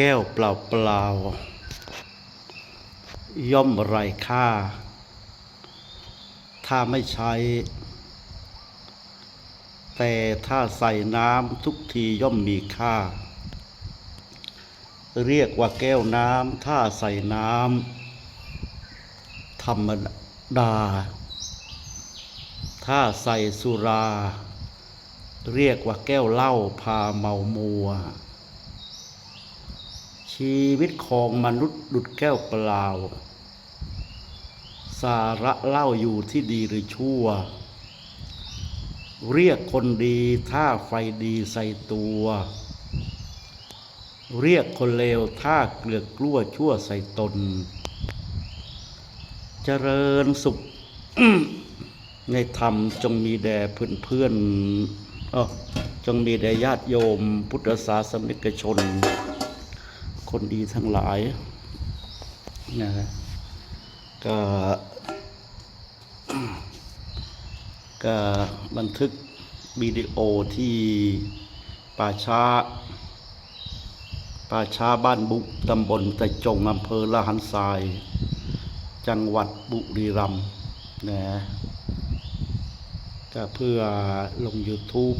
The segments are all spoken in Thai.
ก้วเปล่าๆ ย่อมไร้ค่า ถ้าไม่ใช้ แต่ถ้าใส่น้ำทุกทีย่อมมีค่า เรียกว่าแก้วน้ำถ้าใส่น้ำธรรมดา ถ้าใส่สุรา เรียกว่าแก้วเหล้าพาเมามัว ชีวิตของมนุษย์ดุดแก้วเปล่า สาระเล่าอยู่ที่ดีหรือชั่ว เรียกคนดีถ้าไฟดีใส่ตัว เรียกคนเลวถ้าเกลือกกลั้วชั่วใส่ตน เจริญสุขในธรรมจงมีแด่เพื่อนเพื่อนอ้อจงมีแด่ญาติโยม พุทธศาสนิกชน คนดีทั้งหลายนะฮะก็ก็บันทึกวิดีโอที่ป่าช้าป่าช้าบ้านบุกตำบลตะจงอำเภอละหันทราย จังหวัดบุรีรัมย์นะก็เพื่อลง YouTube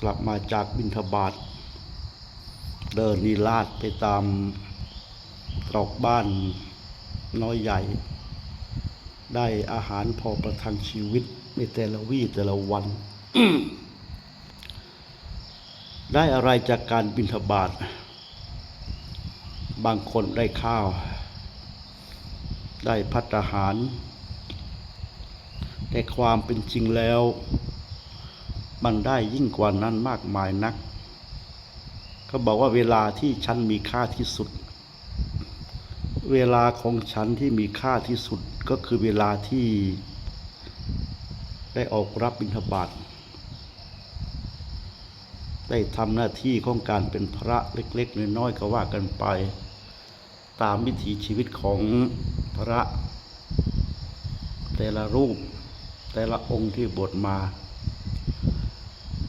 กลับมาจากบินทบาท เดินนีลาดไปตามตรอกบ้านน้อยใหญ่ ได้อาหารพอประทังชีวิตในแต่ละวี่แต่ละวัน ได้อะไรจากการบินทบาท บางคนได้ข้าว ได้พัตตาหาร แต่ความเป็นจริงแล้ว มันได้ยิ่งกว่านั้นมากมายนัก เขาบอกว่าเวลาที่ฉันมีค่าที่สุด เวลาของฉันที่มีค่าที่สุดก็คือเวลาที่ได้ออกรับบิณฑบาตได้ทำหน้าที่ของการเป็นพระเล็กๆน้อยๆก็ว่ากันไป ตามวิถีชีวิตของพระ แต่ละรูป แต่ละองค์ที่บวชมา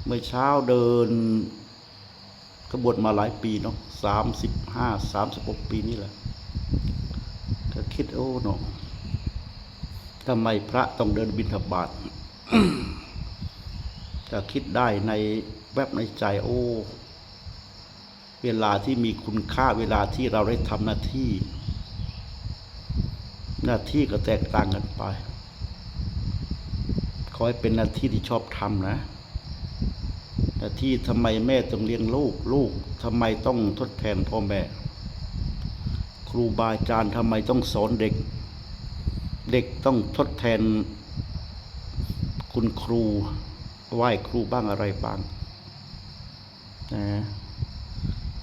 เมื่อเช้าเดิน ก็บวชมาหลายปีเนาะสามสิบห้าสามสิบหกปีนี่แหละก็คิดโอ้เนาะทำไมพระต้องเดินบิณฑบาตก็คิดได้ในแวบในใจโอ้ เวลาที่มีคุณค่าเวลาที่เราได้ทำหน้าที่ หน้าที่ก็แตกต่างกันไปขอให้เป็นหน้าที่ที่ชอบทำนะ ที่ทำไมแม่ต้องเลี้ยงลูก ลูกทำไมต้องทดแทนพ่อแม่ ครูบาอาจารย์ทำไมต้องสอนเด็ก เด็กต้องทดแทน คุณครูไหว้ครูบ้างอะไรบ้างนะ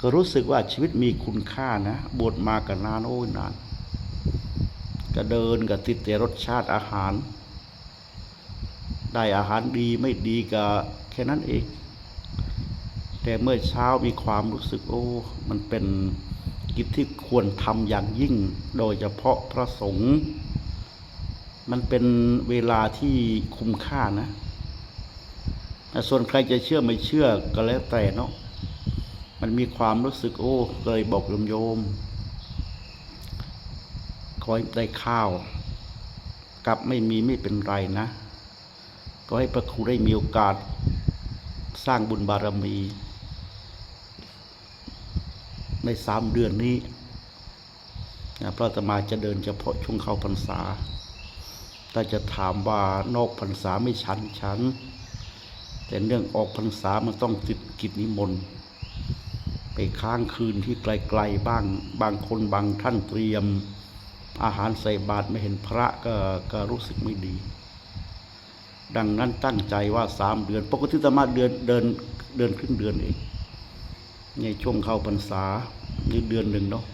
ก็รู้สึกว่าชีวิตมีคุณค่านะ บวชมากันนานโอ้ยนานก็เดินกับติดแต่รสชาติอาหาร ได้อาหารดีไม่ดีก็แค่นั้นเอง แต่เมื่อเช้ามีความรู้สึกโอ้ มันเป็นกิจที่ควรทำอย่างยิ่ง โดยเฉพาะพระสงฆ์มันเป็นเวลาที่คุ้มค่านะส่วนใครจะเชื่อไม่เชื่อก็แล้วแต่เนาะมันมีความรู้สึกโอ้เลยบอกโยมโยมขอให้ได้ข้าวกลับไม่มีไม่เป็นไรนะ ก็ให้พระครูได้มีโอกาสสร้างบุญบารมี ในสามเดือนนี้นะพระอาตมาจะเดินเฉพาะช่วงเข้าพรรษา ถ้าจะถามว่านอกพรรษาไม่ชันชัน แต่เรื่องออกพรรษามันต้องติดกิจนิมนต์ไปค้างคืนที่ไกลๆบ้าง บางคนบางท่านเตรียม อาหารใส่บาตรไม่เห็นพระก็ก็รู้สึกไม่ดี ดังนั้นตั้งใจว่าสามเดือน ปกติธรรมาเดือนเดินเดินครึ่งเดือนเอง ในช่วงเข้าพรรษาหรือเดือนหนึ่งเนาะ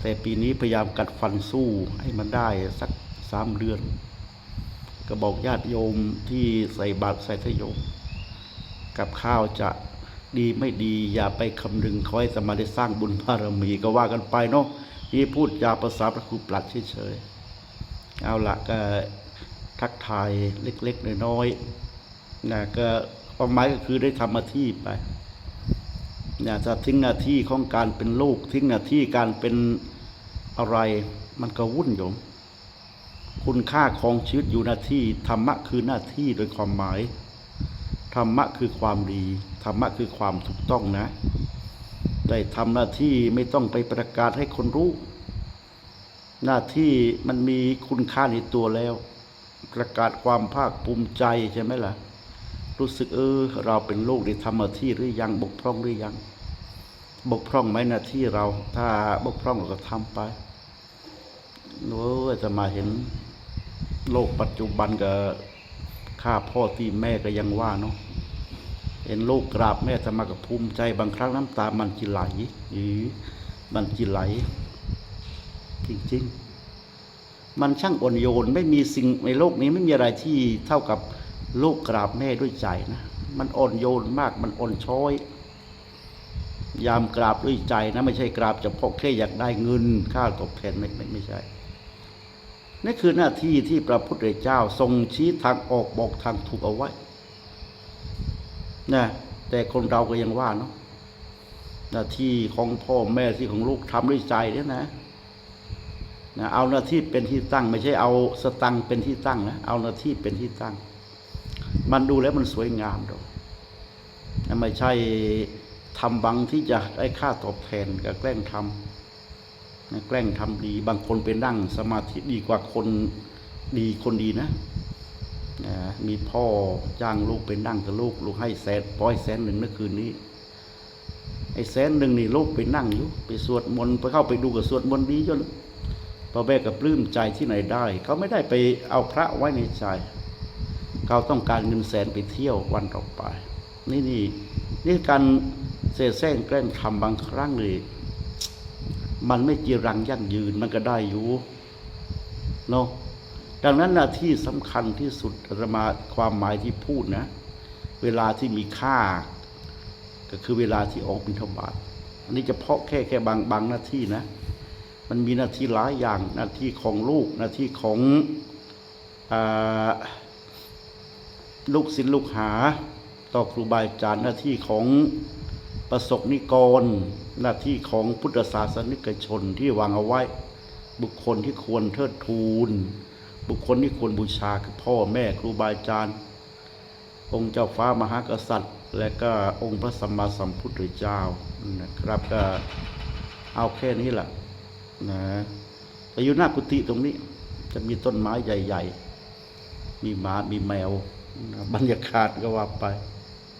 แต่ปีนี้พยายามกัดฟันสู้ให้มันได้สักสามเดือน ก็บอกญาติโยมที่ใส่บาตรใส่ทยม กับข้าวจะดีไม่ดีอย่าไปคำนึงขอให้สมาได้สร้างบุญบารมีก็ว่ากันไปเนาะนี่พูดจาภาษาพระครูปลัดเฉยๆเอาละก็ทักทายเล็กๆน้อยๆนะก็ความหมายก็คือได้ทำหน้าที่ไป เนี่ยถ้าทิ้งหน้าที่ของการเป็นลูกทิ้งหน้าที่การเป็นอะไร มันก็วุ่นโยมคุณค่าของชีวิตอยู่หน้าที่ธรรมะคือหน้าที่โดยความหมายธรรมะคือความดีธรรมะคือความถูกต้องนะ ได้ทำหน้าที่ไม่ต้องไปประกาศให้คนรู้ หน้าที่มันมีคุณค่าในตัวแล้ว ประกาศความภาคภูมิใจใช่ไหมล่ะ รู้สึกเออ เราเป็นลูกได้ทำหน้าที่หรือยัง บกพร่องหรือยัง บกพร่องไหมหน้าที่เรา ถ้าบกพร่องเราก็ทำไปโอ้จะมาเห็นโลกปัจจุบันกับข้าพ่อที่แม่ก็ยังว่าเนาะเห็นลูกกราบแม่จะมากับภูมิใจบางครั้งน้ำตามันจิไหลหือมันจิไหล จริงๆ มันช่างอ่อนโยน ไม่มีสิ่งในโลกนี้ไม่มีอะไรที่เท่ากับ ลูกกราบแม่ด้วยใจนะ มันอ่อนโยนมากมันอ่อนช้อย ยามกราบด้วยใจนะ ไม่ใช่กราบเฉพาะแค่อยากได้เงินค่าตอบแทนไม่ไม่ไม่ใช่นี่คือหน้าที่ที่พระพุทธเจ้าทรงชี้ทางออกบอกทางถูกเอาไว้นะแต่คนเราก็ยังว่าเนาะหน้าที่ของพ่อแม่ที่ของลูกทำด้วยใจเนี่ยนะนะเอาหน้าที่เป็นที่ตั้ง ไม่ใช่เอาสตังเป็นที่ตั้งนะเอาหน้าที่เป็นที่ตั้ง มันดูแล้วมันสวยงามดอกไม่ใช่ทำบังที่จะได้ค่าตอบแทนกับแกล้งทำแกล้งทำดี บางคนไปนั่งสมาธิดีกว่าคนดีคนดีนะนะมีพ่อจ้างลูกไปนั่งกับลูก ลูกให้แสนป้อยแสนหนึ่งเมื่อคืนนี้ไอ้แสนหนึ่งนี่ลูกไปนั่งอยู่ไปสวดมนต์ไปเข้าไปดูกับสวดมนต์ดีจนพอแม่กับปลื้มใจที่ไหนได้ เขาไม่ได้ไปเอาพระไว้ในใจ เขาต้องการเงินแสนไปเที่ยววันต่อไป นี่นี่นี่การเสแสร้งแกล้งทำบางครั้งเลยมันไม่จีรังยั่งยืนมันก็ได้อยู่เนาะดังนั้นหน้าที่สำคัญที่สุดอาตมาความหมายที่พูดนะ เวลาที่มีค่า ก็คือเวลาที่ออกบิณฑบาตอันนี้จะเพาะแค่แค่บางบางหน้าที่นะ มันมีหน้าที่หลายอย่างหน้าที่ของลูกหน้าที่ของอา ลูกศิษย์ลูกหา ต่อครูบาอาจารย์หน้าที่ของประสบนิกร หน้าที่ของพุทธศาสนิกชนที่วางเอาไว้ บุคคลที่ควรเทิดทูน บุคคลที่ควรบูชาคือพ่อแม่ครูบาอาจารย์ องค์เจ้าฟ้ามหากษัตริย์ และก็องค์พระสัมมาสัมพุทธเจ้านะครับก็เอาแค่นี้แหละนะแต่อยู่หน้ากุฏิตรงนี้จะมีต้นไม้ใหญ่ ๆ มีหมา มีแมว บรรยากาศก็ว่าไป